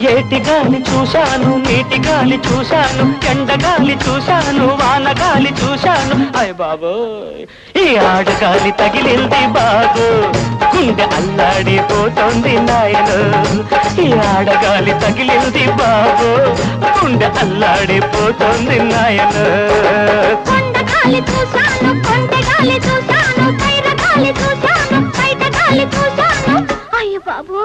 ఏటి గాలి చూశాను నీటి గాలి చూశాను ఎండ గాలి చూశాను వాన గాలి చూశాను. అయ్ బాబోయ్ ఈ ఆడగాలి తగిలింది బాబు. గుండె అల్లాడిపోతోంది నాయను. ఈ ఆడగాలి తగిలింది బాబు. గుండె అల్లాడిపోతోంది నాయను. కొండ చూశాను చూశాను చూశాను చూశాను. అయ్య బాబు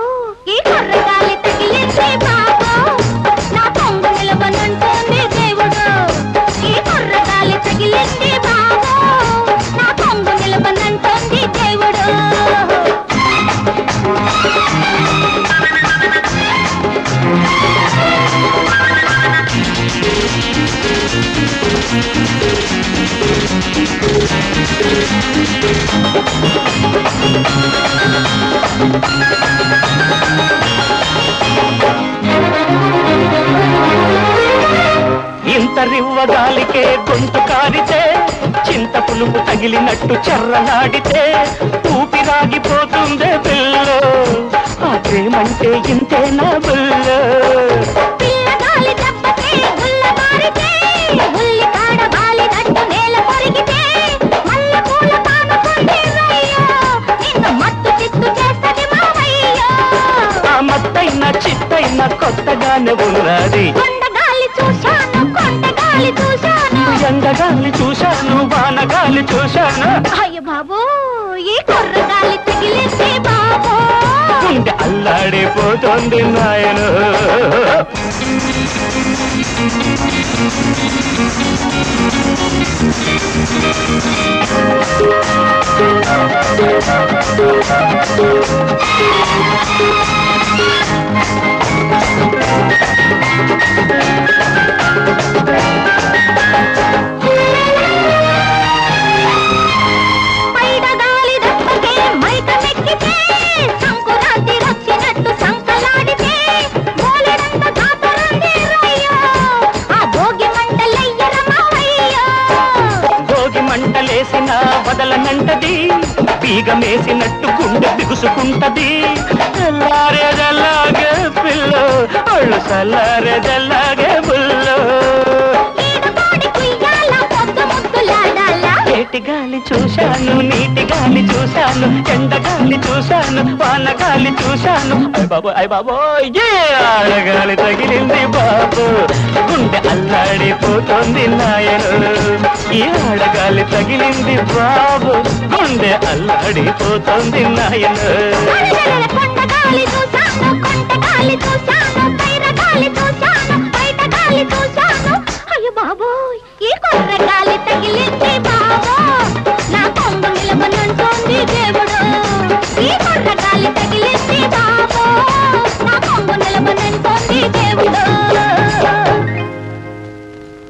ఇంత రివ్వ గొంతు కారితే చింత పులుపు తగిలినట్టు చెర్రలాడితే ఊపిరాగిపోతుందే పిల్ల ఆ ప్రేమంటే ఇంతేనా ఉన్నది. చూశాను చూశాను. ఎండగాలి చూశాను వానగాలి చూశాను. అయ్య బాబు ఈ కుర్ర గాలి తగిలింది బాబు. గుండె అల్లాడిపోతుంది నాయను. పైడ మంటలేసిన వదలనంటది బీగమేసినట్టు గుండె బిగుసుకుంటది. తెల్లారేదల్లాగే పిల్ల అళ్ళు చల్లారేదల్లాగే బుల్లో. ఏటి గాలి చూశాను నీటి గాలి చూశాను ఎండ గాలి చూశాను వాన గాలి చూశాను. అయ్ బాబు అయ్ బాబో ఏ ఆడగాలి తగిలింది బాబు. గుండె అల్లాడిపోతుంది నాయను. ఈ ఆడగాలి తగిలింది బాబు. గుండె అల్లాడిపోతుంది నాయన.